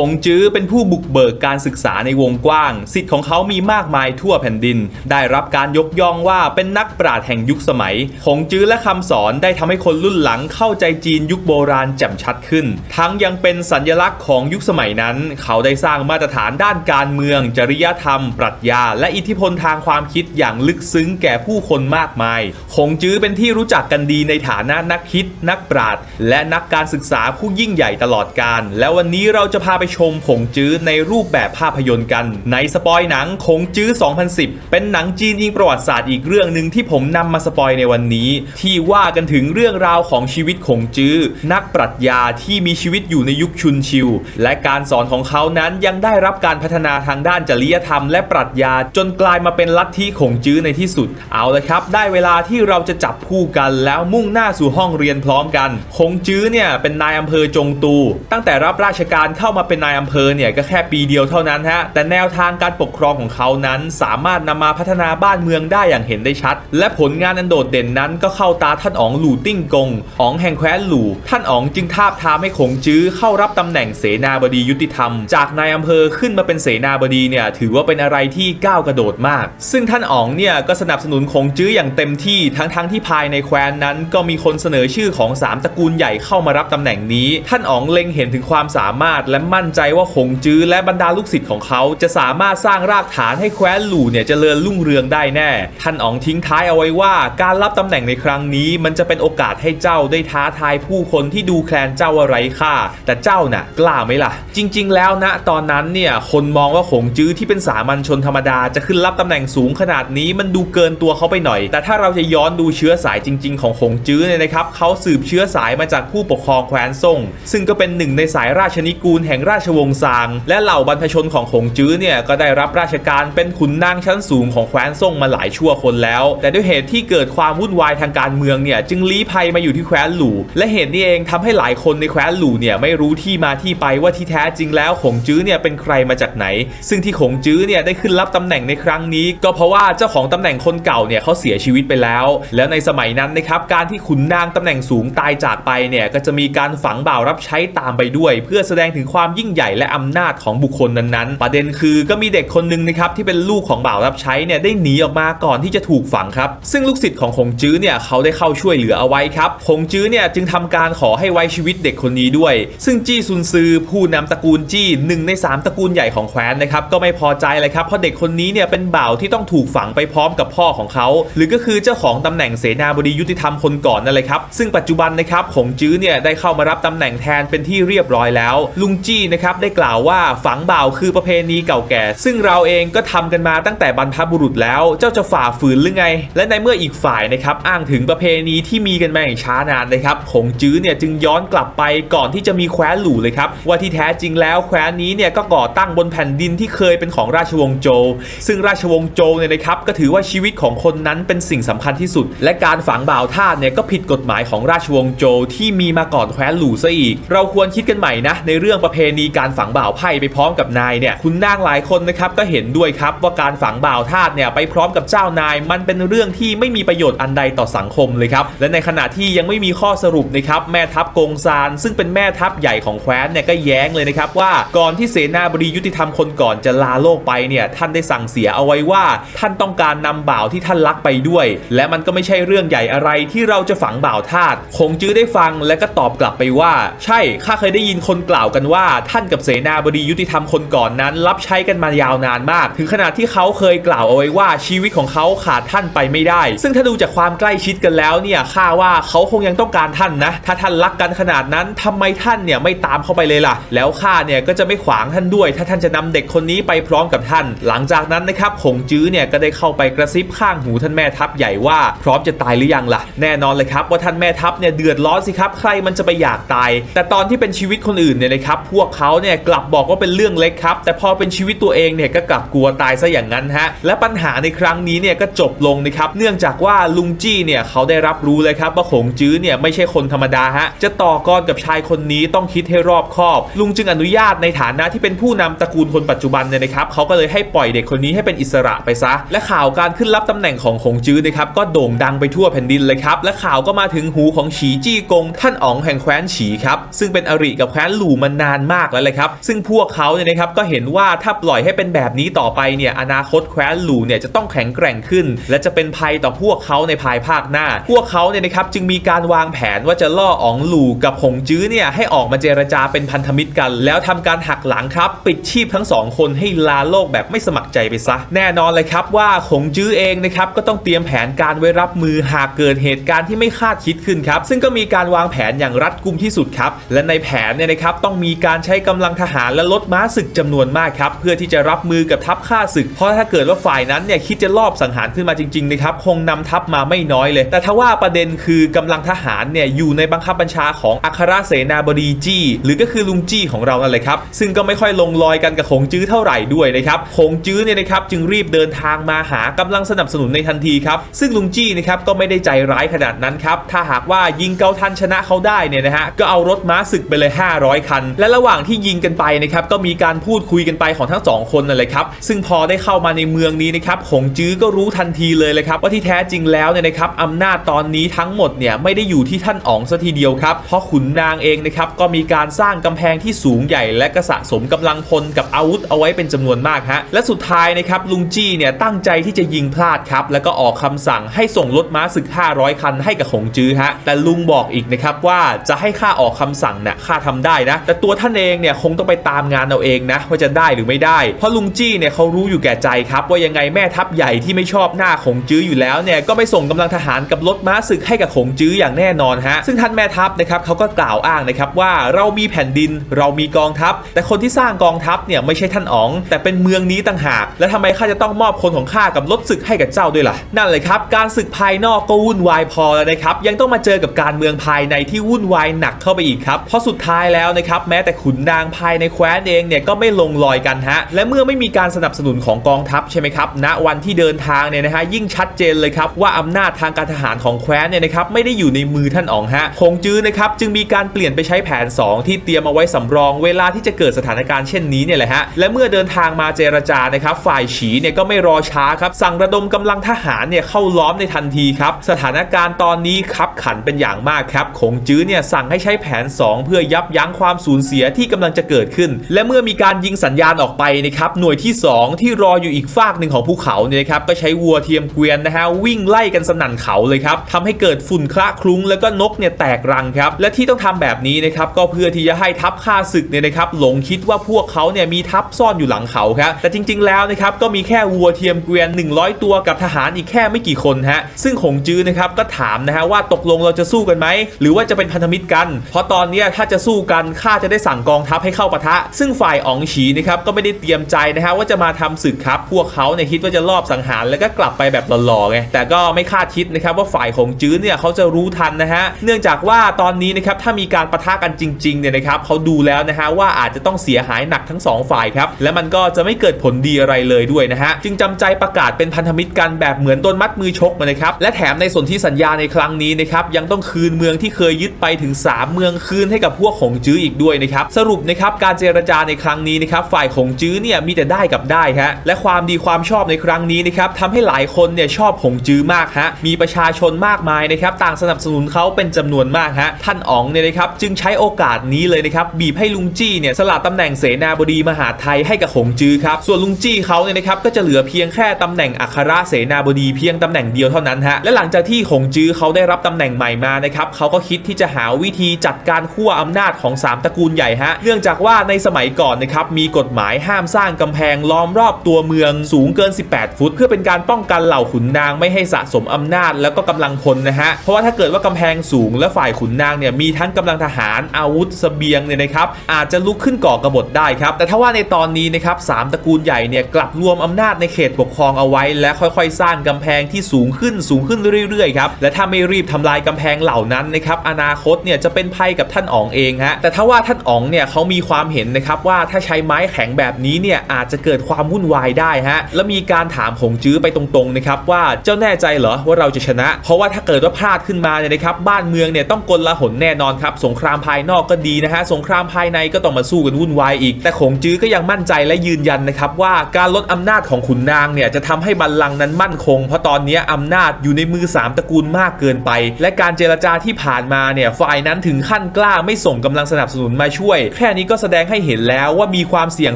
คงจื้อเป็นผู้บุกเบิกการศึกษาในวงกว้าง สิทธิ์ของเขามีมากมายทั่วแผ่นดิน ได้รับการยกย่องว่าเป็นนักปราชญ์แห่งยุคสมัยคงจื้อและคำสอนได้ทำให้คนรุ่นหลังเข้าใจจีนยุคโบราณแจ่มชัดขึ้น ทั้งยังเป็นสัญลักษณ์ของยุคสมัยนั้น เขาได้สร้างมาตรฐานด้านการเมือง จริยธรรม ปรัชญา และอิทธิพลทางความคิดอย่างลึกซึ้งแก่ผู้คนมากมายคงจื้อเป็นที่รู้จักกันดีในฐานะนักคิด นักปราชญ์และนักการศึกษาผู้ยิ่งใหญ่ตลอดกาลและวันนี้เราจะพาไปชมคงจื้อในรูปแบบภาพยนตร์กัน ในสปอยหนังคงจื้อ 2010 เป็นหนังจีนอิงประวัติศาสตร์อีกเรื่องหนึ่งที่ผมนำมาสปอยในวันนี้ ที่ว่ากันถึงเรื่องราวของชีวิตคงจื้อ นักปรัชญาที่มีชีวิตอยู่ในยุคชุนชิว และการสอนของเขานั้นยังได้รับการพัฒนาทางด้านจริยธรรมและปรัชญาจนกลายมาเป็นลัทธิคงจื้อในที่สุด เอาละครับ ได้เวลาที่เราจะจับคู่กันแล้วมุ่งหน้าสู่ห้องเรียนพร้อมกัน คงจื้อเนี่ยเป็นนายอำเภอจงตู ตั้งแต่รับราชการเข้ามาเป็นนายอำเภอเนี่ยก็แค่ปีเดียวเท่านั้นฮะแต่แนวทางการปกครองของเขานั้น สามารถนำมาพัฒนาบ้านเมืองได้อย่างเห็นได้ชัด และผลงานอันโดดเด่นนั้นก็เข้าตาท่านอ๋องหลู่ติ้งกงอ๋องแห่งแคว้นหลู่ท่านอ๋องจึงทาบทามให้คงจื้อเข้ารับตำแหน่งเสนาบดียุติธรรม จากนายอำเภอขึ้นมาเป็นเสนาบดีเนี่ยถือว่าเป็นอะไรที่ก้าวกระโดดมาก ซึ่งท่านอ๋องเนี่ยก็สนับสนุนคงจื้ออย่างเต็มที่ทั้งๆทที่ภายในแคว้นนั้นก็มีคนเสนอชื่อของสามตระกูลใหญ่เข้ามารับตำแหน่งนี้ ท่านอ๋องเล็งเห็นถึงความสามารถและมั่นใจว่าคงจื้อและบรรดาลูกศิษย์ของเขาจะสามารถสร้างรากฐานให้แคว้นหลู่เนี่ยเจริญรุ่งเรืองได้แน่ ท่านอ๋องทิ้งท้ายเอาไว้ว่า การรับตำแหน่งในครั้งนี้ มันจะเป็นโอกาสให้เจ้าได้ท้าทายผู้คนที่ดูแคลนเจ้าว่าไร้ค่า แต่เจ้าน่ะกล้าไหมล่ะ จริง ๆ แล้วนะตอนนั้นเนี่ยคนมองว่าคงจื้อที่เป็นสามัญชนธรรมดาจะขึ้นรับตำแหน่งสูงขนาดนี้มันดูเกินตัวเขาไปหน่อย แต่ถ้าเราจะย้อนดูเชื้อสายจริง ๆ ของคงจื้อเนี่ยนะครับเขาสืบเชื้อสายมาจากผู้ปกครองแคว้นซ่งซึ่งก็เป็นหนึ่งในสายราชนิกูลแห่งราชวงศ์ซาง และเหล่าบรรพชนของคงจื้อเนี่ยก็ได้รับราชการเป็นขุนนางชั้นสูงของแคว้นซ่งมาหลายชั่วคนแล้ว แต่ด้วยเหตุที่เกิดความวุ่นวายทางการเมืองเนี่ยจึงลี้ภัยมาอยู่ที่แคว้นหลู่และเหตุนี้เองทำให้หลายคนในแคว้นหลู่เนี่ยไม่รู้ที่มาที่ไปว่าที่แท้จริงแล้วคงจื้อเนี่ยเป็นใครมาจากไหน ซึ่งที่คงจื้อเนี่ยได้ขึ้นรับตำแหน่งในครั้งนี้ ก็เพราะว่าเจ้าของตำแหน่งคนเก่าเนี่ยเขาเสียชีวิตไปแล้ว แล้วในสมัยนั้นนะครับการที่ขุนนางตำแหน่งสูงตายจากไปเนี่ยก็จะมีการฝังบ่าวรับใช้ตามไปด้วย เพื่อแสดงถึงความยิ่งใหญ่และอำนาจของบุคคลนั้นๆ ประเด็นคือก็มีเด็กคนหนึ่งนะครับที่เป็นลูกของบ่าวรับใช้เนี่ยได้หนีออกมาก่อนที่จะถูกฝังครับ ซึ่งลูกศิษย์ของคงจื้อเนี่ยเขาได้เข้าช่วยเหลือเอาไว้ครับคงจื้อเนี่ยจึงทำการขอให้ไว้ชีวิตเด็กคนนี้ด้วย ซึ่งจี้ซุนซือผู้นำตระกูลจี้หนึ่งในสามตระกูลใหญ่ของแคว้นนะครับก็ไม่พอใจเลยครับเพราะเด็กคนนี้เนี่ยเป็นบ่าวที่ต้องถูกฝังไปพร้อมกับพ่อของเขา หรือก็คือเจ้าของตำแหน่งเสนาบดียุติธรรมคนก่อนนั่นเลยครับซึ่งปัจจุบันนะครับคงจื้อเนี่ยได้เข้ามารับตำแหน่งแทนเป็นที่เรียบร้อยแล้ว ลุงจี้นะครับได้กล่าวว่าฝังบ่าวคือประเพณีเก่าแก่ ซึ่งเราเองก็ทำกันมาตั้งแต่บรรพบุรุษแล้ว เจ้าจะฝ่าฝืนหรือไง และในเมื่ออีกฝ่ายนะครับอ้างถึงประเพณีที่มีกันมาอย่างช้านานนะครับคงจื้อเนี่ยจึงย้อนกลับไปก่อนที่จะมีแคว้นหลู่เลยครับว่าที่แท้จริงแล้วแคว้นนี้เนี่ยก็ก่อตั้งบนแผ่นดินที่เคยเป็นของราชวงศ์โจวซึ่งราชวงศ์โจวเนี่ยนะครับก็ถือว่าชีวิตของคนนั้นเป็นสิ่งสำคัญที่สุด และการฝังบ่าวทาสเนี่ยก็ผิดกฎหมายของราชวงศ์โจวที่มีมาก่อนแคว้นหลู่ซะอีก เราควรคิดกันใหม่นะในเรื่องประเพณีการฝังบ่าวไพ่ไปพร้อมกับนายเนี่ยคุณนางหลายคนนะครับก็เห็นด้วยครับว่าการฝังบ่าวทาสเนี่ยไปพร้อมกับเจ้านาย มันเป็นเรื่องที่ไม่มีประโยชน์อันใดต่อสังคมเลยครับและในขณะที่ยังไม่มีข้อสรุปนะครับแม่ทัพกงซาน ซึ่งเป็นแม่ทัพใหญ่ของแคว้นเนี่ยก็แย้งเลยนะครับว่าก่อนที่เสนาบดียุติธรรมคนก่อนจะลาโลกไปเนี่ยท่านได้สั่งเสียเอาไว้ว่า ท่านต้องการนำบ่าวที่ท่านรักไปด้วย และมันก็ไม่ใช่เรื่องใหญ่อะไรที่เราจะฝังบ่าวทาสคงจื้อได้ฟังและก็ตอบกลับไปว่า ใช่ข้าเคยได้ยินคนกล่าวกันว่าท่านกับเสนาบดียุติธรรมคนก่อนนั้น รับใช้กันมายาวนานมาก ถึงขนาดที่เขาเคยกล่าวเอาไว้ว่าชีวิตของเขาขาดท่านไปไม่ได้ ซึ่งถ้าดูจากความใกล้ชิดกันแล้วเนี่ยข้าว่าเขาคงยังต้องการท่านนะ ถ้าท่านรักกันขนาดนั้นทำไมท่านเนี่ยไม่ตามเข้าไปเลยล่ะ แล้วข้าเนี่ยก็จะไม่ขวางท่านด้วย ถ้าท่านจะนำเด็กคนนี้ไปพร้อมกับท่าน หลังจากนั้นนะครับคงจื้อเนี่ยก็ได้เข้าไปกระซิบข้างหูท่านแม่ทัพใหญ่ว่าพร้อมจะตายหรือยังล่ะ แน่นอนเลยครับว่าท่านแม่ทัพเนี่ยเดือดร้อนสิครับใครมันจะไปอยากตาย แต่ตอนที่เป็นชีวิตคนอื่นเนี่ยนะครับพวกเขาเนี่ยกลับบอกว่าเป็นเรื่องเล็กครับ แต่พอเป็นชีวิตตัวเองเนี่ยก็กลับกลัวตายซะอย่างนั้นฮะและปัญหาในครั้งนี้เนี่ยก็จบลงนะครับเนื่องจากว่าลุงจี้เนี่ยเขาได้รับรู้เลยครับว่าขงจื้อเนี่ยไม่ใช่คนธรรมดาฮะจะต่อกรกับชายคนนี้ต้องคิดให้รอบคอบ ลุงจึงอนุญาตในฐานะที่เป็นผู้นำตระกูลคนปัจจุบันเนี่ยนะครับเขาก็เลยให้ปล่อยเด็กคนนี้ให้เป็นอิสระไปซะ และข่าวการขึ้นรับตำแหน่งของขงจื้อนะครับก็โด่งดังไปทั่วแผ่นดินเลยครับและข่าวก็มาถึงหูของฉีจี้กง ท่านอ๋องแห่งแคว้นฉีครับซึ่งเป็นอริกับแคว้นหลู่มานานมากากแล้วเลยครับ ซึ่งพวกเขาเนี่ยนะครับก็เห็นว่าถ้าปล่อยให้เป็นแบบนี้ต่อไปเนี่ยอนาคตแคว้นหลูเนี่ยจะต้องแข็งแกร่งขึ้น และจะเป็นภัยต่อพวกเขาในภายภาคหน้า พวกเขาเนี่ยนะครับจึงมีการวางแผนว่าจะล่ออองหลูกับหงจื้อเนี่ยให้ออกมาเจรจาเป็นพันธมิตรกัน แล้วทำการหักหลังครับ ปิดชีพทั้งสองคนให้ลาโลกแบบไม่สมัครใจไปซะแน่นอนเลยครับว่าหงจื้อเองนะครับก็ต้องเตรียมแผนการไว้รับมือหากเกิดเหตุการณ์ที่ไม่คาดคิดขึ้นครับซึ่งก็มีการวางแผนอย่างรัดกุมที่สุดครับและในแผนเนี่ยนะครับต้องมีการใช้กำลังทหารและรถม้าศึกจำนวนมากครับเพื่อที่จะรับมือกับทัพข้าศึก เพราะถ้าเกิดว่าฝ่ายนั้นเนี่ยคิดจะลอบสังหารขึ้นมาจริงๆนะครับคงนำทัพมาไม่น้อยเลย แต่ทว่าประเด็นคือกำลังทหารเนี่ยอยู่ในบังคับบัญชาของอัครเสนาบดีจี้ หรือก็คือลุงจี้ของเรานั่นแหละครับ ซึ่งก็ไม่ค่อยลงรอยกันกับหงจื้อเท่าไหร่ด้วยนะครับหงจื้อเนี่ยนะครับจึงรีบเดินทางมาหากำลังสนับสนุนในทันทีครับซึ่งลุงจี้นะครับก็ไม่ได้ใจร้ายขนาดนั้นครับถ้าหากว่ายิงเกาทันชนะเขาได้เนี่ยนะฮะก็เอารถม้าศึกไปเลย 500 คัน และระหว่างที่ยิงกันไปนะครับก็มีการพูดคุยกันไปของทั้งสองคนนั่นแหละครับซึ่งพอได้เข้ามาในเมืองนี้นะครับหงจื้อก็รู้ทันทีเลยเลยครับว่าที่แท้จริงแล้วเนี่ยนะครับอำนาจตอนนี้ทั้งหมดเนี่ยไม่ได้อยู่ที่ท่านอ๋องซะทีเดียวครับเพราะขุนนางเองนะครับก็มีการสร้างกำแพงที่สูงใหญ่ และก็สะสมกำลังพลกับอาวุธเอาไว้เป็นจำนวนมากฮะและสุดท้ายนะครับลุงจี้เนี่ยตั้งใจที่จะยิงพลาดครับแล้วก็ออกคำสั่งให้ส่งรถม้าศึก 500 คันให้กับหงจื้อฮะแต่ลุงบอกอีกนะครับว่าจะให้ข้าออกคำสั่งเนี่ยข้าทำได้นะแต่ตัวท่านเองเนี่ยคงต้องไปตามงานเอาเองนะว่าจะได้หรือไม่ได้ เพราะลุงจี้เนี่ยเขารู้อยู่แก่ใจครับ ว่ายังไงแม่ทัพใหญ่ที่ไม่ชอบหน้าหงจื้ออยู่แล้วเนี่ยก็ไม่ส่งกำลังทหารกับรถม้าศึกให้กับหงจื้ออย่างแน่นอนฮะซึ่งท่านแม่ทัพนะครับเขาก็กล่าวอ้างนะครับว่าเรามีแผ่นดินเรามีกองทัพ แต่คนที่สร้างกองทัพเนี่ยไม่ใช่ท่านอ๋อง แต่เป็นเมืองนี้ต่างหาก แล้วทำไมข้าจะต้องมอบคนของข้ากับรถศึกให้กับเจ้าด้วยล่ะนั่นเลยครับการศึกภายนอกก็วุ่นวายพอแล้วนะครับยังต้องมาเจอกับการเมืองภายในที่วุ่นวายหนักเข้าไปอีกครับเพราะสุดท้ายแล้วนะครับแม้แต่ขุนนางภายในแคว้นเองเนี่ยก็ไม่ลงรอยกันฮะและเมื่อไม่มีการสนับสนุนของกองทัพใช่ไหมครับณวันที่เดินทางเนี่ยนะฮะยิ่งชัดเจนเลยครับว่าอำนาจทางการทหารของแคว้นเนี่ยนะครับไม่ได้อยู่ในมือท่านอ๋องฮะคงจื้อนะครับจึงมีการเปลี่ยนไปใช้แผน 2 ที่เตรียมเอาไว้สำรอง เวลาที่จะเกิดสถานการณ์เช่นนี้เนี่ยแหละฮะและเมื่อเดินทางมาเจรจานะครับฝ่ายฉีเนี่ยก็ไม่รอช้าครับสั่งระดมกำลังทหารเนี่ยเข้าล้อมในทันทีครับสถานการณ์ตอนนี้คับขันเป็นอย่างมากครับคงจื้อเนี่ยสั่งให้ใช้แผน 2 เพื่อยับยั้งความสูญเสียที่กำลังจะเกิดขึ้น และเมื่อมีการยิงสัญญาณออกไปนะครับหน่วยที่ 2 ที่รออยู่อีกฝากหนึ่งของภูเขาเนี่ยนะครับก็ใช้วัวเทียมเกวียนนะฮะวิ่งไล่กันสนั่นเขาเลยครับทำให้เกิดฝุ่นคละคลุ้งแล้วก็นกเนี่ยแตกรังครับและที่ต้องทำแบบนี้นะครับก็เพื่อที่จะให้ทัพข้าศึกเนี่ยนะครับหลงคิดว่าพวกเขาเนี่ยมีทัพซ่อนอยู่หลังเขาครับแต่จริง ๆ แล้วนะครับก็มีแค่วัวเทียมเกวียน 100 ตัวกับทหารอีกแค่ไม่กี่คนฮะซึ่งหงจื้อนะครับก็ถามนะฮะว่าตกลงเราจะสู้กันไหมหรือว่าจะเป็นพันธมิตรกัน เพราะตอนนี้ถ้าจะสู้กันข้าจะได้สั่งกององทัพให้เข้าปะทะ ซึ่งฝ่ายอ๋องฉีนะครับก็ไม่ได้เตรียมใจนะฮะว่าจะมาทำศึกครับ พวกเขาเนี่ยคิดว่าจะลอบสังหารแล้วก็กลับไปแบบหล่อๆไงแต่ก็ไม่คาดคิดนะครับว่าฝ่ายของจื้อเนี่ยเขาจะรู้ทันนะฮะเนื่องจากว่าตอนนี้นะครับถ้ามีการปะทะกันจริงๆเนี่ยนะครับเขาดูแล้วนะฮะว่าอาจจะต้องเสียหายหนักทั้งสองฝ่ายครับและมันก็จะไม่เกิดผลดีอะไรเลยด้วยนะฮะจึงจำใจประกาศเป็นพันธมิตรกันแบบเหมือนต้นมัดมือชกมาเลยครับและแถมในส่วนที่สัญญาในครั้งนี้นะครับยังต้องคืนเมืองที่เคยยึดไปถึง 3 เมืองคืนให้กับพวกของจื้ออีกด้วยนะครับสรุปนะครับการเจรจาในครั้งนี้นะครับฝ่ายของจื้อเนี่ยมีแต่ได้กับได้ฮะและความดีความชอบในครั้งนี้นะครับทำให้หลายคนเนี่ยชอบของจื้อมากฮะมีประชาชนมากมายนะครับต่างสนับสนุนเขาเป็นจำนวนมากฮะท่านอ๋องเนี่ยนะครับจึงใช้โอกาสนี้เลยนะครับบีบให้ลุงจี้เนี่ยสละตำแหน่งเสนาบดีมหาไทยให้กับหงจื้อครับส่วนลุงจี้เขาเนี่ยนะครับก็จะเหลือเพียงแค่ตำแหน่งอัครเสนาบดีเพียงตำแหน่งเดียวเท่านั้นฮะและหลังจากที่หงจื้อเขาได้รับตำแหน่งใหม่มานะครับเขาก็คิดที่จะหาวิธีจัดการขั้วอำนาจของสามตระกูลใหญ่ฮะเนื่องจากว่าในสมัยก่อนนะครับมีกฎหมายห้ามสร้างกำแพงล้อมรอบตัวเมืองสูงเกิน 18 ฟุต เพื่อเป็นการป้องกันเหล่าขุนนางไม่ให้สะสมอำนาจแล้วก็กำลังพลนะฮะเพราะว่าถ้าเกิดว่ากำแพงสูงและฝ่ายขุนนางเนี่ยมีทั้งกำลังทหารอาวุธเสบียงเนี่ยนะครับอาจจะลุกขึ้นก่อกบฏได้ครับแต่ถ้าว่าในตอนนี้นะครับสามตระกูลใหญ่เนี่ยกลับรวมอำนาจในเขตปกครองเอาไว้ และค่อยๆ สร้างกำแพงที่สูงขึ้นสูงขึ้นเรื่อยๆครับและถ้าไม่รีบทำลายกำแพงเหล่านั้นนะครับอนาคตเนี่ยจะเป็นภัยกับท่านอ๋องเองฮะแต่ถ้าว่าท่านอ๋องเนี่ยเขามีความเห็นนะครับว่าถ้าใช้ไม้แข็งแบบนี้เนี่ยอาจจะเกิดความวุ่นวายได้ฮะและมีการถามหงจื้อไปตรงๆนะครับว่าเจ้าแน่ใจเหรอว่าเราจะชนะ เพราะว่าถ้าเกิดว่าพลาดขึ้นมาเนี่ยนะครับบ้านเมืองเนี่ยต้องกลละหนแน่นอนครับสงครามภายนอกก็ดีนะฮะสงครามภายในก็ต้องมาสู้กันวุ่นวายอีก แต่หงจื้อก็ยังมั่นใจและยืนยันนะครับว่าการลดอำนาจของขุนนางเนี่ยจะทำให้บัลลังก์นั้นมั่นคง เพราะตอนนี้อำนาจอยู่ในมือสามตระกูลมากเกินไป และการเจรจาที่ผ่านมาเนี่ยฝ่ายนั้นถึงขั้นกล้าไม่ส่งกำลังสนับสนุนมาช่วยแค่นี้ก็แสดงให้เห็นแล้วว่ามีความเสี่ยง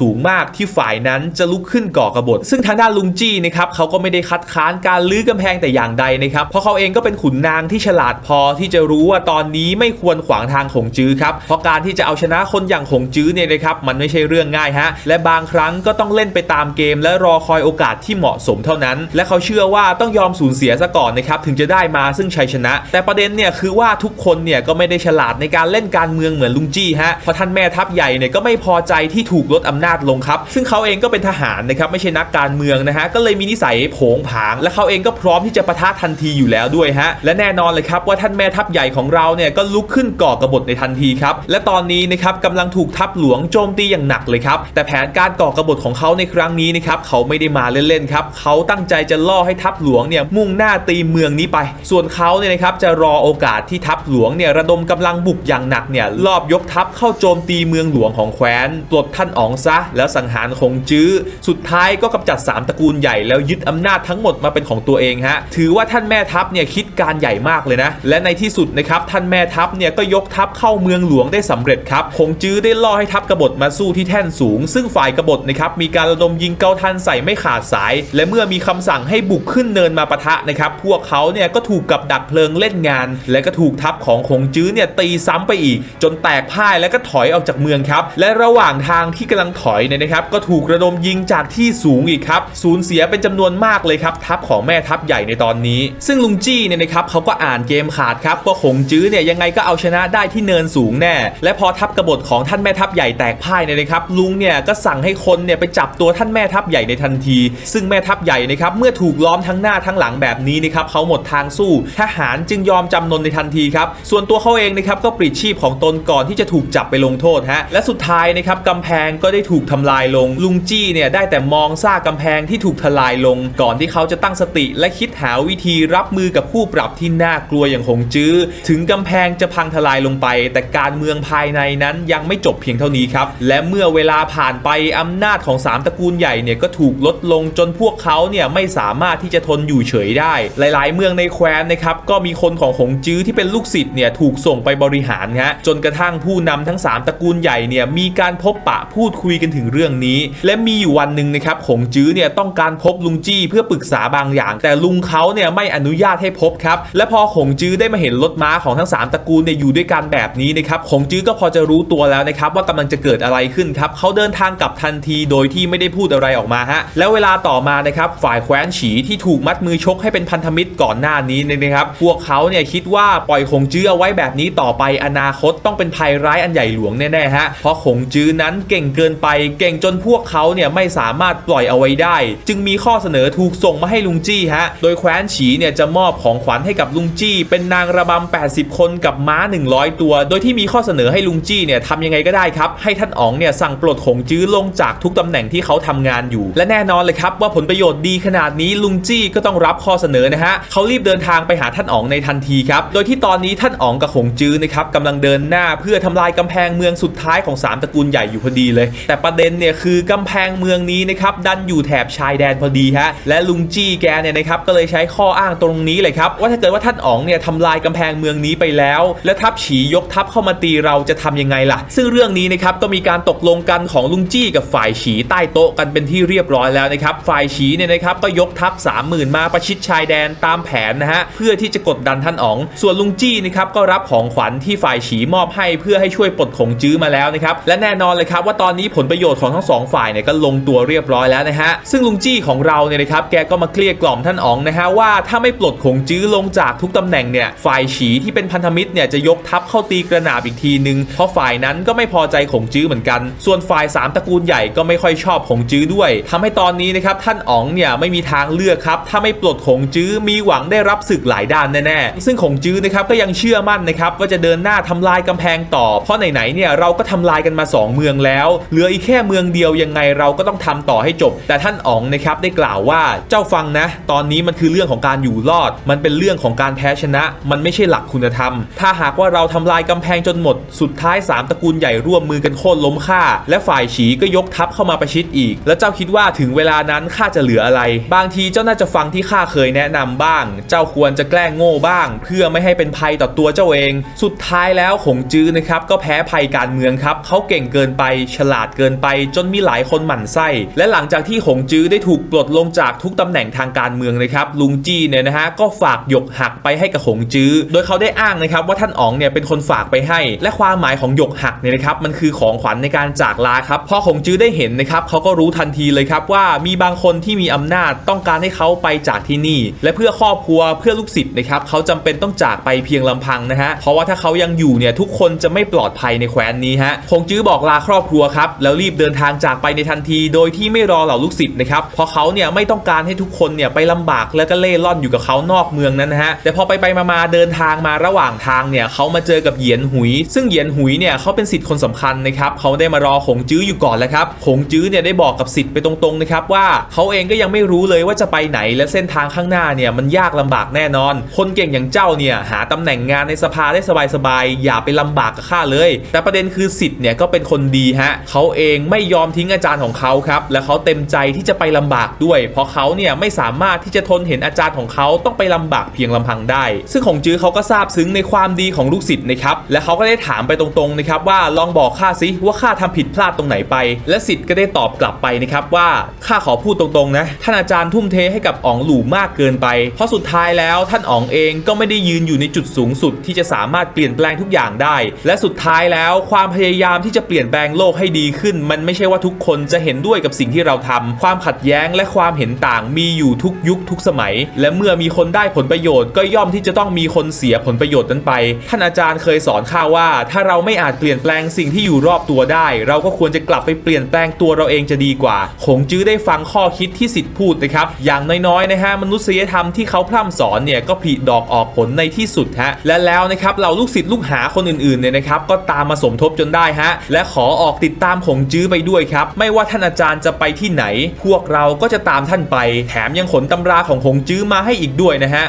สูงมากที่ฝ่ายนั้นจะลุกขึ้นก่อกบฏ ซึ่งทางด้านลุงจี้นะครับเขาก็ไม่ได้คัดค้านการลื้อกำแพงแต่อย่างใดนะครับ เพราะเขาเองก็เป็นขุนนางที่ฉลาดพอที่จะรู้ว่าตอนนี้ไม่ควรขวางทางของจื้อครับ เพราะการที่จะเอาชนะคนอย่างของจื้อเนี่ยนะครับมันไม่ใช่เรื่องง่ายฮะ และบางครั้งก็ต้องเล่นไปตามเกม และรอคอยโอกาสที่เหมาะสมเท่านั้น และเขาเชื่อว่าต้องยอมสูญเสียซะก่อนนะครับถึงจะได้มาซึ่งชัยชนะ แต่ประเด็นเนี่ยคือว่าทุกคนเนี่ยก็ไม่ได้ฉลาดในการเล่นการเมืองเหมือนลุงจี้ฮะเพราะท่านแม่ทัพใหญ่เนี่ยก็ไม่พอใจที่ถูกลดอำนาจลงครับ ซึ่งเขาเองก็เป็นทหารนะครับไม่ใช่นักการเมืองนะฮะก็เลยมีนิสัยโผงผาง และเขาเองก็พร้อมที่จะปะทะทันทีอยู่แล้วด้วยฮะและแน่นอนเลยครับว่าท่านแม่ทัพใหญ่ของเราเนี่ยก็ลุกขึ้นก่อกบฏในทันทีครับและตอนนี้นะครับกำลังถูกทัพหลวงโจมตีอย่างหนักเลยครับแต่แผนการก่อกบฏของเขาในครั้งนี้นะครับเขาไม่ได้มาเล่นๆครับเขาตั้งใจจะล่อให้ทัพหลวงเนี่ยมุ่งหน้าตีเมืองนี้ไป ส่วนเขาเนี่ยนะครับจะรอโอกาสที่ทัพหลวงเนี่ยระดมกำลังบุกอย่างหนักเนี่ยรอบยกทัพเข้าโจมตีเมืองหลวงของแคว้นปลดท่านอ๋องซะ แล้วสังหารคงจื้อ สุดท้ายก็กำจัดสามตระกูลใหญ่แล้วยึดอำนาจทั้งหมดมาเป็นของตัวเองฮะ ถือว่าท่านแม่ทัพเนี่ยคิดการใหญ่มากเลยนะ และในที่สุดนะครับท่านแม่ทัพเนี่ยก็ยกทัพเข้าเมืองหลวงได้สำเร็จครับ คงจื้อได้ล่อให้ทัพกบฏมาสู้ที่แท่นสูง ซึ่งฝ่ายกบฏนะครับมีการระดมยิงเกาทันใส่ไม่ขาดสาย และเมื่อมีคำสั่งให้บุกขึ้นเนินมาปะทะนะครับพวกเขาเนี่ยก็ถูกกับดักเพลิงเล่นงาน และก็ถูกทัพของคงจื้อเนี่ยตีซ้ำไปอีก จนแตกพ่ายแล้วก็ถอยออกจากเมืองครับ และระหว่างทางที่กำลังถอยเนี่ยนะครับ ก็ถูกระดมยิงจากที่สูงอีกครับสูญเสียเป็นจำนวนมากเลยครับ ทัพของแม่ทัพใหญ่ในตอนนี้ ซึ่งลุงจี้เนี่ยนะครับเขาก็อ่านเกมขาดครับว่าคงจื้อเนี่ยยังไงก็เอาชนะได้ที่เนินสูงแน่ และพอทัพกบฏของท่านแม่ทัพใหญ่แตกพ่ายเนี่ยนะครับ ลุงเนี่ยก็สั่งให้คนเนี่ยไปจับตัวท่านแม่ทัพใหญ่ในทันที ซึ่งแม่ทัพใหญ่นะครับเมื่อถูกล้อมทั้งหน้าทั้งหลังแบบนี้นะครับเขาหมดทางสู้ทหารจึงยอมจำนนในทันทีครับส่วนตัวเขาเองนะครับก็ปลิดชีพของตนก่อนที่จะถูกจับไปลงโทษฮะและสุดท้ายนะครับกำแพงก็ได้ถูกทำลายลง ลุงจี้เนี่ยได้แต่มองซากกำแพงที่ถูกทลายลง ก่อนที่เขาจะตั้งสติ และคิดหาวิธีรับมือกับผู้ปรับที่น่ากลัวอย่างหงจื้อ ถึงกำแพงจะพังทลายลงไป แต่การเมืองภายในนั้นยังไม่จบเพียงเท่านี้ครับ และเมื่อเวลาผ่านไปอำนาจของสามตระกูลใหญ่เนี่ยก็ถูกลดลงจนพวกเขาเนี่ยไม่สามารถที่จะทนอยู่เฉยได้ หลาย ๆ เมืองในแคว้นนะครับก็มีคนของหงจื้อที่เป็นลูกศิษย์เนี่ยถูกส่งไปบริหารฮะจนกระทั่งผู้นำทั้ง 3ตระกูลใหญ่เนี่ยมีการพบปะพูดคุยกันถึงเรื่องนี้ และมีอยู่วันหนึ่งนะครับหงจื้อเนี่ยต้องการพบลุงจี้เพื่อปรึกษาบางอย่าง แต่ลุงเขาเนี่ยไม่อนุญาตให้พบครับและพอหงจื้อได้มาเห็นรถม้าของทั้ง 3ตระกูลเนี่ยอยู่ด้วยกันแบบนี้นะครับหงจื้อก็พอจะรู้ตัวแล้วนะครับว่ากำลังจะเกิดอะไรขึ้นครับเขาเดินทางกลับทันทีโดยที่ไม่ได้พูดอะไรออกมาฮะแล้วเวลาต่อมานะครับฝ่ายแคว้นฉีที่ถูกมัดมือชกให้เป็นพันธมิตรก่อนหน้านี้นะครับพวกเขาเนี่ยคิดว่าปล่อยคงจื้อเอาไว้แบบนี้ต่อไปอนาคตต้องเป็นภัยร้ายอันใหญ่หลวงแน่ๆฮะเพราะคงจื้อนั้นเก่งเกินไป เก่งจนพวกเขาเนี่ยไม่สามารถปล่อยเอาไว้ได้ จึงมีข้อเสนอถูกส่งมาให้ลุงจี้ฮะโดยแคว้นฉีเนี่ยจะมอบของขวัญให้กับลุงจี้ เป็นนางระบำ 80 คนกับม้า 100 ตัว โดยที่มีข้อเสนอให้ลุงจี้เนี่ยทำยังไงก็ได้ครับให้ท่านอ๋องเนี่ยสั่งปลดคงจื้อลงจากทุกตำแหน่งที่เขาทำงานอยู่ และแน่นอนเลยครับว่าผลประโยชน์ดีขนาดนี้ลุงจี้ก็ต้องรับข้อเสนอนะฮะเขารีบเดินทางไปหาท่านอ๋องในทันทีครับโดยที่ตอนนี้ท่านอ๋องกับหงจื้อนะครับกำลังเดินหน้าเพื่อทำลายกำแพงเมืองสุดท้ายของ 3ตระกูลใหญ่อยู่พอดีเลย แต่ประเด็นเนี่ยคือกำแพงเมืองนี้นะครับดันอยู่แถบชายแดนพอดีฮะและลุงจี้แกเนี่ยนะครับก็เลยใช้ข้ออ้างตรงนี้เลยครับว่าถ้าเกิดว่าท่านอ๋องเนี่ยทำลายกำแพงเมืองนี้ไปแล้ว และทัพฉียกทัพเข้ามาตีเราจะทำยังไงล่ะ ซึ่งเรื่องนี้นะครับก็มีการตกลงกันของลุงจี้กับฝ่ายฉีใต้โต๊ะกันเป็นที่เรียบร้อยแล้วนะครับฝ่ายฉีเนี่ยนะครับก็ยกทัพ30,000 มาประชิดชายแดนตามแผนนะฮะเพื่อที่จะกดดันท่านอ๋อง ส่วนลุงจี้นะครับก็รับของขวัญที่ฝ่ายฉีมอบให้เพื่อให้ช่วยปลดขงจื้อมาแล้วนะครับและแน่นอนเลยครับว่าตอนนี้ผลประโยชน์ของทั้งสองฝ่ายเนี่ยก็ลงตัวเรียบร้อยแล้วนะฮะซึ่งลุงจี้ของเราเนี่ยนะครับแกก็มาเกลี้ยกล่อมท่านอ๋องนะฮะว่าถ้าไม่ปลดขงจื้อลงจากทุกตำแหน่งเนี่ยฝ่ายฉีที่เป็นพันธมิตรเนี่ยจะยกทัพเข้าตีกระหนาบอีกทีนึงเพราะฝ่ายนั้นก็ไม่พอใจขงจื้อเหมือนกัน ส่วนฝ่ายสามตระกูลใหญ่ก็ไม่ค่อยชอบขงจื้อด้วยทำให้ตอนนี้นะครับท่านอ๋องเนี่ยไม่มีทางเลือกครับถ้าไม่ปลดขงจื้อมีหวังได้รับศึกหลายด้านแน่ๆซึ่งขงจื้อนะครับก็ยังเชื่อมั่นนะครับว่าจะเดินหน้าทำลายกำแพงต่อเพราะไหนๆเนี่ยเราก็ทำลายกันมา 2 เมืองแล้ว เหลืออีกแค่เมืองเดียวยังไงเราก็ต้องทำต่อให้จบ แต่ท่านอ๋องนะครับได้กล่าวว่าเจ้าฟังนะ ตอนนี้มันคือเรื่องของการอยู่รอด มันเป็นเรื่องของการแพ้ชนะ มันไม่ใช่หลักคุณธรรม ถ้าหากว่าเราทำลายกำแพงจนหมด สุดท้ายสามตระกูลใหญ่ร่วมมือกันโค่นล้มข้าและฝ่ายฉีก็ยกทัพเข้ามาประชิดอีก แล้วเจ้าคิดว่าถึงเวลานั้นข้าจะเหลืออะไร บางทีเจ้าน่าจะฟังที่ข้าเคยแนะนำบ้าง เจ้าควรจะแกล้งโง่บ้าง เพื่อไม่ให้เป็นภัยต่อตัวเจ้าเอง สุดท้ายแล้วขงจื้อนะครับก็แพ้ภัยการเมืองครับเขาเก่งเกินไป ฉลาดเกินไป จนมีหลายคนหมั่นไส้ และหลังจากที่หงจื้อได้ถูกปลดลงจากทุกตำแหน่งทางการเมืองนะครับลุงจี้เนี่ยนะฮะก็ฝากหยกหักไปให้กับหงจื้อ โดยเขาได้อ้างนะครับว่าท่านอ๋องเนี่ยเป็นคนฝากไปให้ และความหมายของหยกหักเนี่ยนะครับมันคือของขวัญในการจากลาครับพอหงจื้อได้เห็นนะครับเขาก็รู้ทันทีเลยครับว่ามีบางคนที่มีอำนาจต้องการให้เขาไปจากที่นี่ และเพื่อครอบครัวเพื่อลูกศิษย์นะครับเขาจำเป็นต้องจากไปเพียงลำพังนะฮะเพราะว่าถ้าเขายังอยู่เนี่ยทุกคนจะไม่ปลอดภัยในแคว้นนี้ฮะหงจื้อบอกลาครอบครัวครับแล้วรีบเดินทางจากไปในทันที โดยที่ไม่รอเหล่าลูกศิษย์นะครับเพราะเขาเนี่ยไม่ต้องการให้ทุกคนเนี่ยไปลำบากแล้วก็เล่ร่อนอยู่กับเขานอกเมืองนั้นนะฮะแต่พอไปไปมาเดินทางมาระหว่างทางเนี่ยเขามาเจอกับเหยียนหุย ซึ่งเหยียนหุยเนี่ยเขาเป็นสิทธิ์คนสำคัญนะครับเขาได้มารอหงจื้ออยู่ก่อนแล้วครับหงจื้อเนี่ยได้บอกกับสิทธิ์ไปตรงๆนะครับว่าเขาเองก็ยังไม่รู้เลยว่าจะไปไหนและเส้นทางข้างหน้าเนี่ยมันยากลำบากแน่นอน คนเก่งอย่างเจ้าเนี่ยหาตำแหน่งงานในสภาได้สบายๆอย่าไปลำบากกับข้าเลย แต่ปประเด็นคือสิทธิ์เนี่ยก็เป็นคนดีฮะเขาเองไม่ยอมทิ้งอาจารย์ของเขาครับและเขาเต็มใจที่จะไปลำบากด้วย เพราะเขาเนี่ยไม่สามารถที่จะทนเห็นอาจารย์ของเขาต้องไปลำบากเพียงลำพังได้ ซึ่งหงจื้อเขาก็ทราบซึ้งในความดีของลูกศิษย์นะครับและเขาก็ได้ถามไปตรงๆนะครับว่าลองบอกข้าสิว่าข้าทำผิดพลาดตรงไหนไป และสิทธิ์ก็ได้ตอบกลับไปนะครับว่าข้าขอพูดตรงๆนะท่านอาจารย์ทุ่มเทให้กับอ๋องหลู่มากเกินไป เพราะสุดท้ายแล้วท่านอ๋องเองก็ไม่ได้ยืนอยู่ในจุดสูงสุดที่จะสามารถเปลี่ยนแปลงทุกอย่างได้ และสุดท้ายแล้วความพยายามที่จะเปลี่ยนแปลงโลกให้ดีขึ้น มันไม่ใช่ว่าทุกคนจะเห็นด้วยกับสิ่งที่เราทำความขัดแย้งและความเห็นต่างมีอยู่ทุกยุคทุกสมัย และเมื่อมีคนได้ผลประโยชน์ ก็ย่อมที่จะต้องมีคนเสียผลประโยชน์นั้นไป ท่านอาจารย์เคยสอนข้าว่า ถ้าเราไม่อาจเปลี่ยนแปลงสิ่งที่อยู่รอบตัวได้ เราก็ควรจะกลับไปเปลี่ยนแปลงตัวเราเองจะดีกว่าหงจื้อได้ฟังข้อคิดที่สิทธิ์พูดนะครับอย่างน้อยๆนะฮะมนุษยธรรมที่เขาพร่ำสอนเนี่ยก็ผลิดอกออกผลในที่สุดฮะและแล้วนะครับเราลูกศิษย์ลูกหาคนอื่นๆเนี่ยนะครับก็ตามมาสมทบจนได้ฮะ และขอออกติดตามหงจื้อไปด้วยครับ ไม่ว่าท่านอาจารย์จะไปที่ไหน พวกเราก็จะตามท่านไป แถมยังขนตำราของหงจื้อมาให้อีกด้วยนะฮะ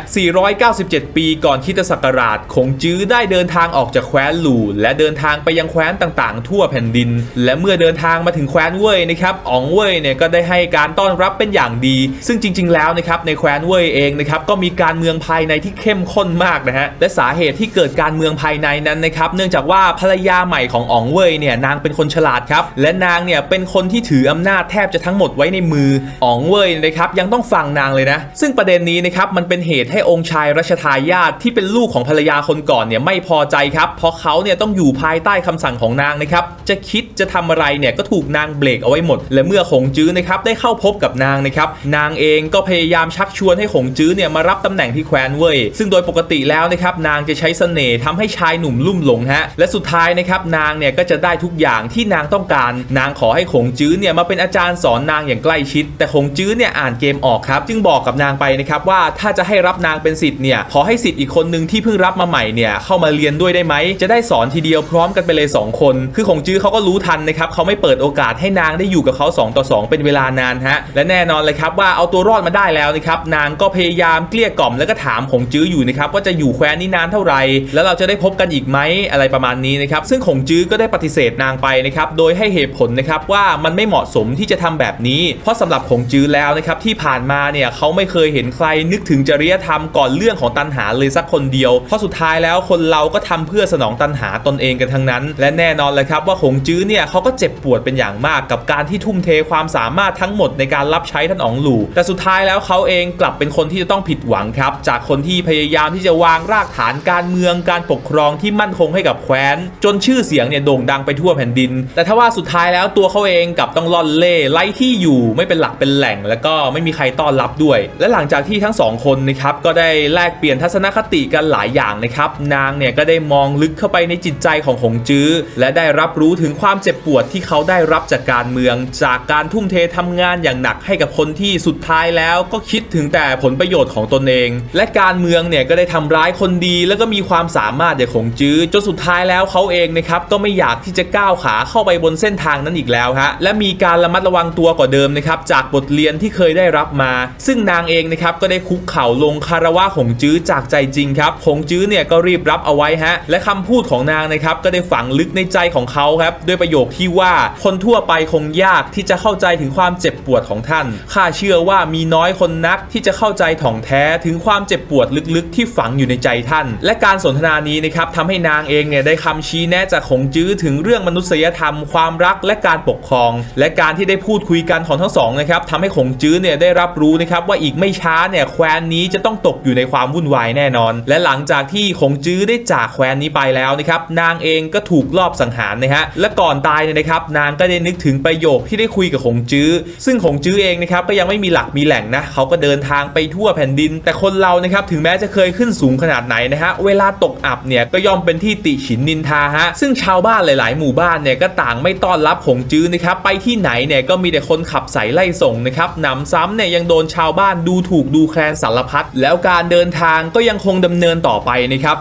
497 ปีก่อนคิตศักราชหงจื้อได้เดินทางออกจากแคว้นหลู่และเดินทางไปยังแคว้นต่างๆ ทั่วแผ่นดิน และเมื่อเดินทางมาถึงแคว้นเว่ยนะครับอ๋องเว่ยเนี่ยก็ได้ให้การต้อนรับเป็นอย่างดี ซึ่งจริง ๆ แล้วนะครับในแคว้นเว่ยเองนะครับก็มีการเมืองภายในที่เข้มข้นมากนะฮะและสาเหตุที่เกิดการเมืองภายในนั้นนะครับเนื่องจากว่าภรรยาใหม่ของอ๋องเว่ยเนี่ยนางเป็นคนฉลาดครับ และนางเนี่ยเป็นคนที่ถืออำนาจแทบจะทั้งหมดไว้ในมืออ๋องเว่ยนะครับยังต้องฟังนางเลยนะ ซึ่งประเด็นนี้นะครับมันเป็นเหตุให้องค์ชายรัชทายาทที่เป็นลูกของภรรยาคนก่อนเนี่ยไม่พอใจครับ เพราะเขาเนี่ยต้องอยู่ภายใต้คำสั่งของนางนะครับจะคิดจะทำอะไรเนี่ยก็ถูกนางเบรกเอาไว้หมด และเมื่อหงจื้อนะครับได้เข้าพบกับนางนะครับนางเองก็พยายามชักชวนให้หงจื้อเนี่ยมารับตำแหน่งที่แคว้นเว่ยซึ่งโดยปกติแล้วนะครับนางจะใช้เสน่ห์ทำให้ชายหนุ่มลุ่มหลงฮะและสุดท้ายนะครับนางเนี่ยก็จะได้ทุกอย่างที่นางต้องการ นางขอให้หงจื้อเนี่ยมาเป็นอาจารย์สอนนางอย่างใกล้ชิด แต่หงจื้อเนี่ยอ่านเกมออกครับ จึงบอกกับนางไปนะครับว่าถ้าจะให้รับนางเป็นศิษย์เนี่ยขอให้ศิษย์อีกคนหนึ่งที่เพิ่งรับมาใหม่เนี่ยเข้ามาเรียนด้วยได้ไหมจะได้สอนทีเดียวพร้อมกันไปเลย 2 คน คือหงจื้อเขาก็รู้ทันนะครับเขาไม่เปิดโอกาสให้นางได้อยู่กับเขา2ต่อ2 เป็นเวลานานฮะและแน่นอนเลยครับว่าเอาตัวรอดมาได้แล้วนะครับนางก็พยายามเกลี้ยกล่อมแล้วก็ถามหงจื้ออยู่นะครับว่าจะอยู่แคว้นนี้นานเท่าไหร่แล้วเราจะได้พบกันอีกไหมอะไรประมาณนี้นะครับซึ่งหงจื้อก็ได้ปฏิเสธนางไปนะครับโดยให้เหตุผลนะครับว่ามันไม่เหมาะสมที่จะทำแบบนี้ เพราะสำหรับหงจื้อแล้วนะครับที่ผ่านมาเนี่ยเขาไม่เคยเห็นใครนึกถึงจริยธรรมก่อนเรื่องของตันหาเลยสักคนเดียว เพราะสุดท้ายแล้วคนเราก็ทำเพื่อสนองตันหาตนเองกันทั้งนั้น และแน่นอนเลยครับว่าหงจื้อเนี่ยเขาก็เจ็บปวดเป็นอย่างมากกับการที่ทุ่มเทความสามารถทั้งหมดในการรับใช้ท่านอ๋องหลู่แต่สุดท้ายแล้วเขาเองกลับเป็นคนที่จะต้องผิดหวังครับจากคนที่พยายามที่จะวางรากฐานการเมืองการปกครองที่มั่นคงให้กับแคว้น จนชื่อื่อเสียงเนี่ยโด่งดังไปทั่วแผ่นดิน แต่ถ้าว่าสุดท้ายแล้วตัวเขาเองกับต้องล่อนเล่ไร้ที่อยู่ไม่เป็นหลักเป็นแหล่ง แล้วก็ไม่มีใครต้อนรับด้วย และหลังจากที่ทั้งสองคนนะครับก็ได้แลกเปลี่ยนทัศนคติกันหลายอย่างนะครับนางเนี่ยก็ได้มองลึกเข้าไปในจิตใจของหงจื้อ และได้รับรู้ถึงความเจ็บปวดที่เขาได้รับจากการเมือง จากการทุ่มเททำงานอย่างหนักให้กับคนที่สุดท้ายแล้วก็คิดถึงแต่ผลประโยชน์ของตนเอง และการเมืองเนี่ยก็ได้ทำร้ายคนดี แล้วก็มีความสามารถอย่างหงจื้อจนสุดท้ายแล้วเขาเองนะครับก็ไม่อยากที่จะก้าวขาเข้าไปบนเส้นทางนั้นอีกแล้วฮะและมีการระมัดระวังตัวกว่าเดิมนะครับจากบทเรียนที่เคยได้รับมา ซึ่งนางเองนะครับก็ได้คุกเข่าลงคารวะหงจื้อจากใจจริงครับหงจื้อเนี่ยก็รีบรับเอาไว้ฮะและคำพูดของนางนะครับก็ได้ฝังลึกในใจของเขาครับด้วยประโยคที่ว่าคนทั่วไปคงยากที่จะเข้าใจถึงความเจ็บปวดของท่าน ข้าเชื่อว่ามีน้อยคนนักที่จะเข้าใจถ่องแท้ถึงความเจ็บปวดลึกๆ ที่ฝังอยู่ในใจท่าน และการสนทนานี้นะครับทำให้นางเองเนี่ยได้คำชี้แนะจากขงจื้อถึงเรื่องมนุษยธรรม ความรักและการปกครอง และการที่ได้พูดคุยกันของทั้งสองนะครับทำให้ขงจื้อเนี่ยได้รับรู้นะครับว่าอีกไม่ช้าเนี่ยแคว้นนี้จะต้องตกอยู่ในความวุ่นวายแน่นอน และหลังจากที่ขงจื้อได้จากแคว้นนี้ไปแล้วนะครับนางเองก็ถูกลอบสังหารนะฮะและก่อนตายเนี่ยนะครับ นางก็ได้นึกถึงประโยคที่ได้คุยกับขงจื้อ ซึ่งขงจื้อเองนะครับก็ยังไม่มีหลักมีแหล่งนะเขาก็เดินทางไปทั่วแผ่นดิน แต่คนเรานะครับถึงแม้จะเคยขึ้นสูงขนาดไหนนะฮะเวลาตกอับเนี่ยก็ย่อมเป็นที่ติฉินนินทาฮะซึ่งชาวบ้านหลาย ๆ หมู่บ้านเนี่ยก็ต่างไม่ต้อนรับขงจื้อนะครับไปที่ไหนเนี่ยก็มีแต่คนขับใส่ไล่ส่งนะครับนำซ้ำเนี่ยยังโดนชาวบ้านดูถูกดูแคลนสารพัดแล้วการเดินทางก็ยังคงดำเนินต่อไปนะครับ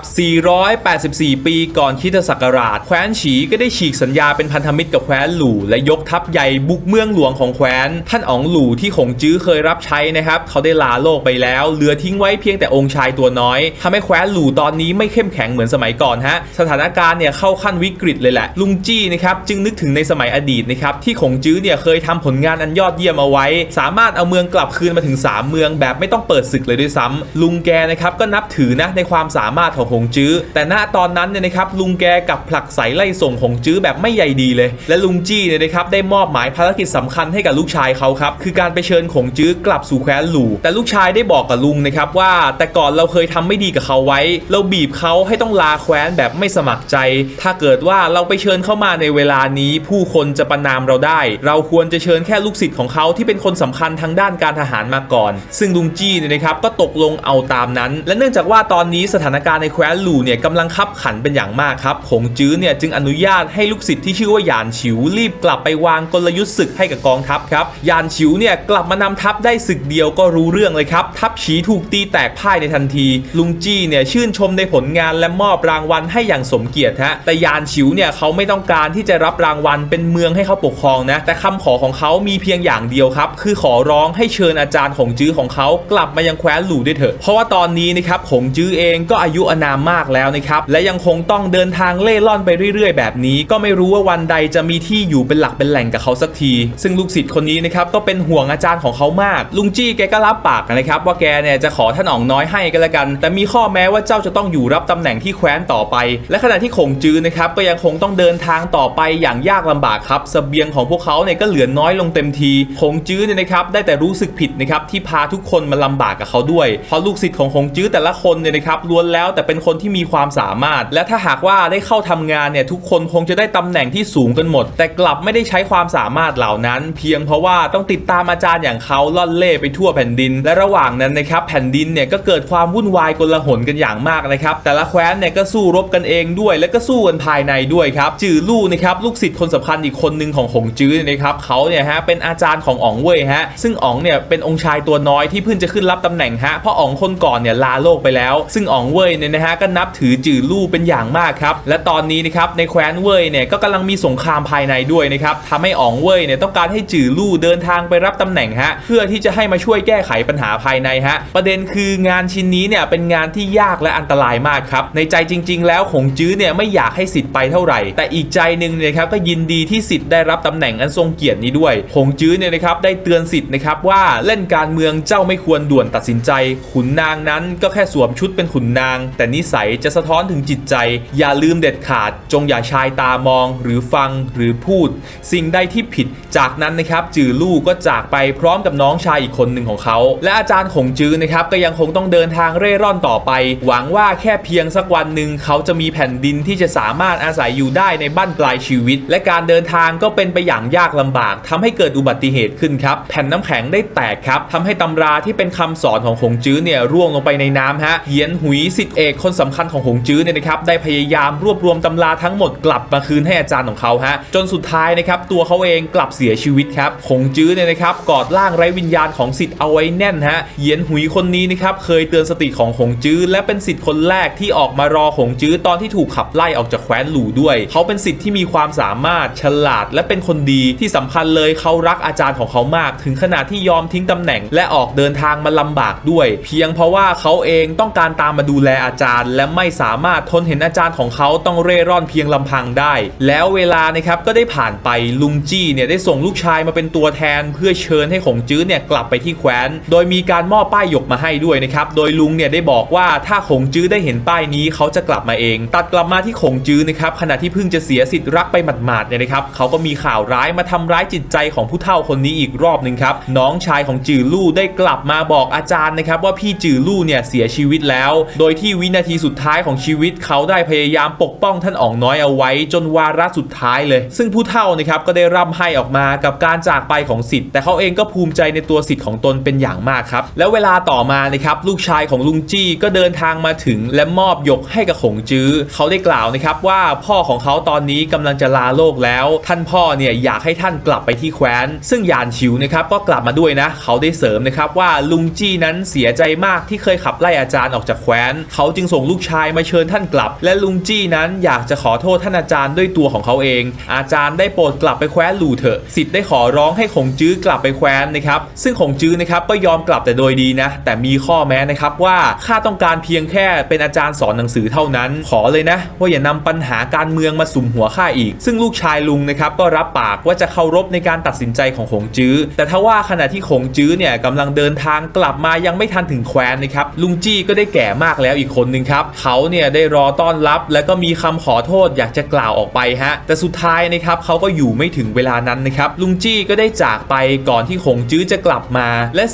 484 ปีก่อนคริสตศักราช แคว้นฉีก็ได้ฉีกสัญญาเป็นพันธมิตรกับแคว้นหลู่และยกทัพใหญ่บุกเมืองหลวงของแคว้น ท่านอ๋องหลู่ที่ขงจื้อเคยรับใช้นะครับเขาได้ลาโลกไปแล้ว เหลือทิ้งไว้เพียงแต่องค์ชายตัวน้อยทำให้แคว้นหลู่ตอนนี้ไม่เข้มแข็งเหมือนสมัยก่อนฮะสถานการณ์เนี่ยเข้าขั้นวิกฤตเลยแหละ ลุงจี้นะครับจึงนึกถึงในสมัยอดีตนะครับที่ขงจื้อเนี่ยเคยทำผลงานอันยอดเยี่ยมเอาไว้ สามารถเอาเมืองกลับคืนมาถึง 3 เมืองแบบไม่ต้องเปิดศึกเลยด้วยซ้ำลุงแกนะครับก็นับถือนะในความสามารถของขงจื้อ แต่ณตอนนั้นเนี่ยนะครับลุงแกกับผลักไสไล่ส่งขงจื้อแบบไม่ใยดีเลย และลุงจี้เนี่ยนะครับได้มอบหมายภารกิจสำคัญให้กับลูกชายเขาครับคือการไปเชิญขงจื้อกลับสู่แคว้นหลู่แต่ลูกชายได้บอกกับลุงนะครับว่า แต่ก่อนเราเคยทำไม่ดีกับเขาไว้ เราบีบเขาให้ต้องลาแคว้นแบบไม่สมัครใจถ้าเกิดว่าเราไปเชิญเข้ามาในเวลานี้ผู้คนจะประนามเราได้ เราควรจะเชิญแค่ลูกศิษย์ของเขาที่เป็นคนสำคัญทางด้านการทหารมาก่อน ซึ่งลุงจี้เนี่ยนะครับก็ตกลงเอาตามนั้น และเนื่องจากว่าตอนนี้สถานการณ์ในแคว้นหลู่เนี่ยกำลังคับขันเป็นอย่างมากครับขงจื้อเนี่ยจึงอนุญาตให้ลูกศิษย์ที่ชื่อว่าหยานฉิวรีบกลับไปวางกลยุทธ์ศึกให้กับกองทัพครับหยานฉิวเนี่ยกลับมานำทัพได้ศึกเดียวก็รู้เรื่องเลยครับทัพฉีถูกตีแตกพ่ายในทันที ลุงจี้เนี่ยชื่นชมในผลงานและมอบรางวัลให้อย่างสมเกียรติฮะแต่ยานฉิวเนี่ยเขาไม่ต้องการที่จะรับรางวัลเป็นเมืองให้เขาปกครองนะ แต่คำขอของเขามีเพียงอย่างเดียวครับ คือขอร้องให้เชิญอาจารย์ของจื้อของเขากลับมายังแคว้นหลู่ด้วยเถอะ เพราะว่าตอนนี้นะครับของจื้อเองก็อายุอนามมากแล้วนะครับ และยังคงต้องเดินทางเล่ร่อนไปเรื่อยๆ แบบนี้ ก็ไม่รู้ว่าวันใดจะมีที่อยู่เป็นหลักเป็นแหล่งกับเขาสักที ซึ่งลูกศิษย์คนนี้นะครับก็เป็นห่วงอาจารย์ของเขามาก ลุงจี้แกก็รับปากนะครับว่าแกเนี่ยจะขอท่านอ๋องน้อยให้กันละกัน แต่มีข้อแม้ว่าเจ้าจะต้องอยู่รับตำแหน่งที่แคว้นต่อไป และขณะที่ขงจื้อนะครับก็ยังคงต้องเดินทางต่อไปอย่างยากลำบากครับเสบียงของพวกเขาเนี่ยก็เหลือน้อยลงเต็มทีขงจื้อเนี่ยนะครับได้แต่รู้สึกผิดนะครับที่พาทุกคนมาลำบากกับเขาด้วย เพราะลูกศิษย์ของขงจื้อแต่ละคนเนี่ยนะครับล้วนแล้วแต่เป็นคนที่มีความสามารถ และถ้าหากว่าได้เข้าทำงานเนี่ยทุกคนคงจะได้ตำแหน่งที่สูงกันหมด แต่กลับไม่ได้ใช้ความสามารถเหล่านั้น เพียงเพราะว่าต้องติดตามอาจารย์อย่างเขาล่อนเล่ไปทั่วแผ่นดิน และระหว่างนั้นนะครับแผ่นดินเนี่ยก็เกิดความวุ่นวายกลาหนกันอย่างมากนะครับแต่ละแคว้นเนี่ยก็สู้รบกันเองด้วย และก็สู้กันภายในด้วยครับจื่อลู่นะครับลูกศิษย์คนสำคัญอีกคนหนึ่งของหงจื้อนี่ยนะครับเขาเนี่ยฮะเป็นอาจารย์ของอ๋องเว่ยฮะซึ่งอ๋องเนี่ยเป็นองค์ชายตัวน้อยที่เพิ่งจะขึ้นรับตำแหน่งฮะเพราะอ๋องคนก่อนเนี่ยลาโลกไปแล้ว ซึ่งอ๋องเว่ยเนี่ยนะฮะก็นับถือจื่อลู่เป็นอย่างมากครับและตอนนี้นะครับในแคว้นเว่ยเนี่ยก็กำลังมีสงครามภายในด้วยนะครับทำให้อ๋องเว่ยเนี่ยต้องการให้จื่อลู่เดินทางไปรับตำแหน่งฮะเพื่อที่จะให้มาช่วยแก้ไขปัญหาภายในฮะประเด็นคืองานชิ้นนี้เนี่ยเป็นงานที่ยากและอันตรายมากครับในใจจริง ๆ แล้วหงจื้อเนี่ยไม่อยากให้สิทธิ์ไปเท่าไหร่ แต่อีกใจหนึ่งเนี่ยครับก็ยินดีที่สิทธิ์ได้รับตำแหน่งอันทรงเกียรตินี้ด้วยหงจื้อเนี่ยนะครับได้เตือนสิทธิ์นะครับว่าเล่นการเมืองเจ้าไม่ควรด่วนตัดสินใจ ขุนนางนั้นก็แค่สวมชุดเป็นขุนนาง แต่นิสัยจะสะท้อนถึงจิตใจ อย่าลืมเด็ดขาด จงอย่าชายตามอง หรือฟังหรือพูด สิ่งใดที่ผิดจากนั้นนะครับจือลู่ก็จากไปพร้อมกับน้องชายอีกคนหนึ่งของเขา และอาจารย์ขงจื้อนะครับก็ยังคงต้องเดินทางเร่ร่อนต่อไป หวังว่าแค่เพียงสักวันหนึ่งเขาจะมีแผ่นดินที่จะสามารถอาศัยอยู่ได้ในบ้านปลายชีวิต และการเดินทางก็เป็นไปอย่างยากลำบากทำให้เกิดอุบัติเหตุขึ้นครับ แผ่นน้ำแข็งได้แตกครับทำให้ตำราที่เป็นคำสอนของหงจื้อเนี่ยร่วงลงไปในน้ำฮะเหียนหุยสิทธิเอกคนสำคัญของหงจื้อเนี่ยนะครับได้พยายามรวบรวมตำราทั้งหมดกลับมาคืนให้อาจารย์ของเขาฮะจนสุดท้ายนะครับตัวเขาเองกลับเสียชีวิตครับหงจื้อเนี่ยนะครับกอดร่างไร้วิญญาณของสิทธิ์เอาไว้แน่นฮะเหียนหุยคนนี้นะครับเคยเตือนสติของหงจื้อและเป็นสิทธิ์คนแรกที่ออกมารอหงจื้อตอนที่ถูกขับไล่ออกจากว้นหลู่ด้วย เขาเป็นสิทธิ์ที่มีความสามารถฉลาดและเป็นคนดีที่สำคัญเลยเขารักอาจารย์ของเขามาก ถึงขนาดที่ยอมทิ้งตำแหน่ง และออกเดินทางมาลำบากด้วย เพียงเพราะว่าเขาเองต้องการตามมาดูแลอาจารย์ และไม่สามารถทนเห็นอาจารย์ของเขาต้องเร่ร่อนเพียงลำพังได้ แล้วเวลานะครับก็ได้ผ่านไปลุงจี้เนี่ยได้ส่งลูกชายมาเป็นตัวแทน เพื่อเชิญให้ขงจื้อเนี่ยกลับไปที่แคว้น โดยมีการมอบป้ายหยกมาให้ด้วยนะครับโดยลุงเนี่ยได้บอกว่าถ้าขงจื้อได้เห็นป้ายนี้เขาจะกลับมาเอง ตัดกลับมาที่ขงจื้ออนะครับขณะที่เพิ่งจะเสียสิทธิ์รักไปหมาดๆเนี่ยนะครับเขาก็มีข่าวร้ายมาทำร้ายจิตใจของผู้เฒ่าคนนี้อีกรอบหนึ่งครับน้องชายของจือลู่ได้กลับมาบอกอาจารย์นะครับว่าพี่จือลู่เนี่ยเสียชีวิตแล้ว โดยที่วินาทีสุดท้ายของชีวิต เขาได้พยายามปกป้องท่านอ๋องน้อยเอาไว้ จนวาระสุดท้ายเลย ซึ่งผู้เฒ่านะครับก็ได้ร่ำไห้ออกมากับการจากไปของสิทธิ์แต่เขาเองก็ภูมิใจในตัวสิทธิ์ของตนเป็นอย่างมากครับแล้วเวลาต่อมานะครับลูกชายของลุงจี้ก็เดินทางมาถึง และมอบยกให้กับขงจื้อเขาได้กล่าวนะครับว่า่าพ่อของเขาตอนนี้กำลังจะลาโลกแล้ว ท่านพ่อเนี่ยอยากให้ท่านกลับไปที่แคว้น ซึ่งยานฉิวนะครับก็กลับมาด้วยนะ เขาได้เสริมนะครับว่าลุงจี้นั้นเสียใจมากที่เคยขับไล่อาจารย์ออกจากแคว้น เขาจึงส่งลูกชายมาเชิญท่านกลับ และลุงจี้นั้นอยากจะขอโทษท่านอาจารย์ด้วยตัวของเขาเอง อาจารย์ได้โปรดกลับไปแคว้นลู่เถอะสิทธิ์ได้ขอร้องให้ขงจื้อกลับไปแคว้นนะครับซึ่งขงจื้อนะครับก็ยอมกลับแต่โดยดีนะ แต่มีข้อแม้นะครับว่าข้าต้องการเพียงแค่เป็นอาจารย์สอนหนังสือเท่านั้น ขอเลยนะ ว่าอย่านำปััญหาการเมืองมาสุมหัวข้าอีก ซึ่งลูกชายลุงนะครับก็รับปากว่าจะเคารพในการตัดสินใจของขงจื้อ แต่ถ้าว่าขณะที่ขงจื้อเนี่ยกำลังเดินทางกลับมายังไม่ทันถึงแคว้นนะครับลุงจี้ก็ได้แก่มากแล้วอีกคนนึงครับเขาเนี่ยได้รอต้อนรับ แล้วก็มีคำขอโทษอยากจะกล่าวออกไปฮะแต่สุดท้ายนะครับเขาก็อยู่ไม่ถึงเวลานั้นนะครับลุงจี้ก็ได้จากไปก่อนที่ขงจื้อจะกลับมา และ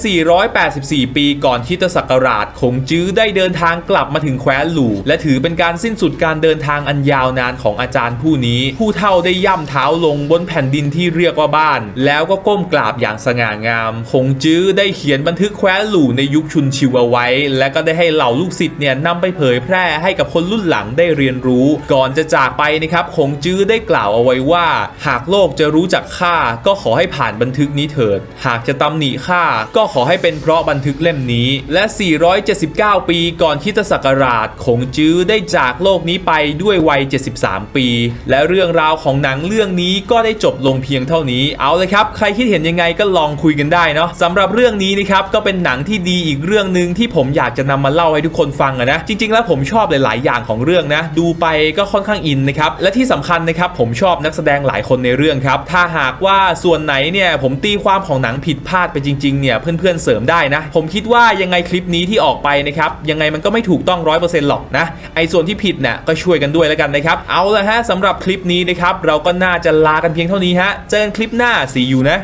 484 ปีก่อนคริสตศักราชขงจื้อได้เดินทางกลับมาถึงแคว้นหลู่และถือเป็นการสิ้นสุดการเดินทางอันยาวนานของอาจารย์ผู้นี้ ผู้เฒ่าได้ย่ำเท้าลงบนแผ่นดินที่เรียกว่าบ้าน แล้วก็ก้มกราบอย่างสง่างามขงจื้อได้เขียนบันทึกแคว้นหลู่ในยุคชุนชิวเอาไว้ และก็ได้ให้เหล่าลูกศิษย์เนี่ยนำไปเผยแพร่ให้กับคนรุ่นหลังได้เรียนรู้ ก่อนจะจากไปนะครับขงจื้อได้กล่าวเอาไว้ว่า หากโลกจะรู้จักข้าก็ขอให้ผ่านบันทึกนี้เถิด หากจะตำหนิข้าก็ขอให้เป็นเพราะบันทึกเล่มนี้ และ 479 ปีก่อนคิตศักราชขงจื้อได้จากโลกนี้ไปด้วยวัย73 ปี และเรื่องราวของหนังเรื่องนี้ก็ได้จบลงเพียงเท่านี้ เอาเลยครับ ใครคิดเห็นยังไงก็ลองคุยกันได้เนาะสำหรับเรื่องนี้นะครับก็เป็นหนังที่ดีอีกเรื่องหนึ่งที่ผมอยากจะนำมาเล่าให้ทุกคนฟังนะ จริง ๆ แล้วผมชอบหลาย ๆ อย่างของเรื่องนะ ดูไปก็ค่อนข้างอินนะครับ และที่สำคัญนะครับผมชอบนักแสดงหลายคนในเรื่องครับ ถ้าหากว่าส่วนไหนเนี่ยผมตีความของหนังผิดพลาดไปจริง ๆ เนี่ยเพื่อน ๆ เสริมได้นะ ผมคิดว่ายังไงคลิปนี้ที่ออกไปนะครับยังไงมันก็ไม่ถูกต้องร้อยเปอร์เซ็นต์หรอกนะไอ้ส่วนที่ผิดเนี่ยก็ช่วยกันด้วยแล้วกันนะครับ เอาละฮะสำหรับคลิปนี้นะครับ เราก็น่าจะลากันเพียงเท่านี้ฮะ เจอกันคลิปหน้าสีอยู่นะ